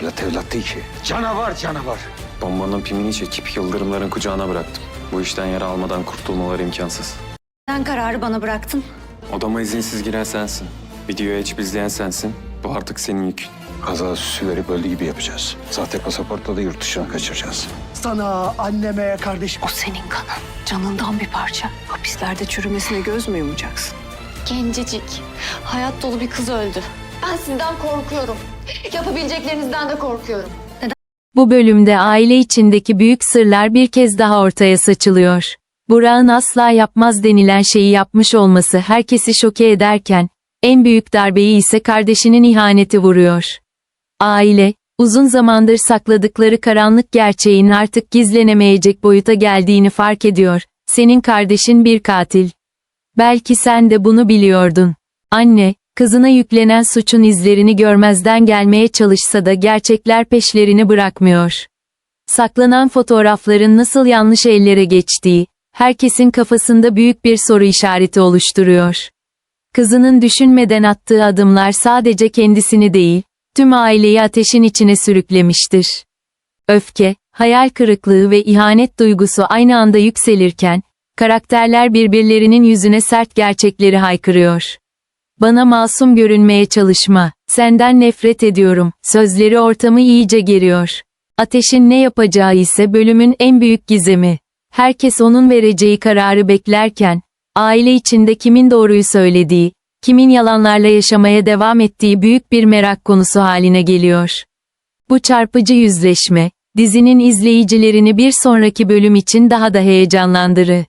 Evlat evlat değil ki. Canavar canavar. Bombanın pimini çekip yıldırımların kucağına bıraktım. Bu işten yara almadan kurtulmaları imkansız. Sen kararı bana bıraktın. Odama izinsiz giren sensin. Videoyu açıp izleyen sensin. Bu artık senin yükün. Kaza süsü verip öldü gibi yapacağız. Sahte pasaportla da yurt dışına kaçıracağız. Sana, anneme, kardeşim. O senin kanın. Canından bir parça. Hapislerde çürümesine göz mü yumacaksın? Gencecik, hayat dolu bir kız öldü. Ben sizden korkuyorum. Yapabileceklerinizden de korkuyorum. Bu bölümde aile içindeki büyük sırlar bir kez daha ortaya saçılıyor. Burak'ın asla yapmaz denilen şeyi yapmış olması herkesi şoke ederken, en büyük darbeyi ise kardeşinin ihaneti vuruyor. Aile, uzun zamandır sakladıkları karanlık gerçeğin artık gizlenemeyecek boyuta geldiğini fark ediyor. Senin kardeşin bir katil. Belki sen de bunu biliyordun. Anne, kızına yüklenen suçun izlerini görmezden gelmeye çalışsa da gerçekler peşlerini bırakmıyor. Saklanan fotoğrafların nasıl yanlış ellere geçtiği, herkesin kafasında büyük bir soru işareti oluşturuyor. Kızının düşünmeden attığı adımlar sadece kendisini değil, tüm aileyi ateşin içine sürüklemiştir. Öfke, hayal kırıklığı ve ihanet duygusu aynı anda yükselirken, karakterler birbirlerinin yüzüne sert gerçekleri haykırıyor. Bana masum görünmeye çalışma, senden nefret ediyorum, sözleri ortamı iyice geriyor. Ateşin ne yapacağı ise bölümün en büyük gizemi. Herkes onun vereceği kararı beklerken, aile içinde kimin doğruyu söylediği, kimin yalanlarla yaşamaya devam ettiği büyük bir merak konusu haline geliyor. Bu çarpıcı yüzleşme, dizinin izleyicilerini bir sonraki bölüm için daha da heyecanlandırır.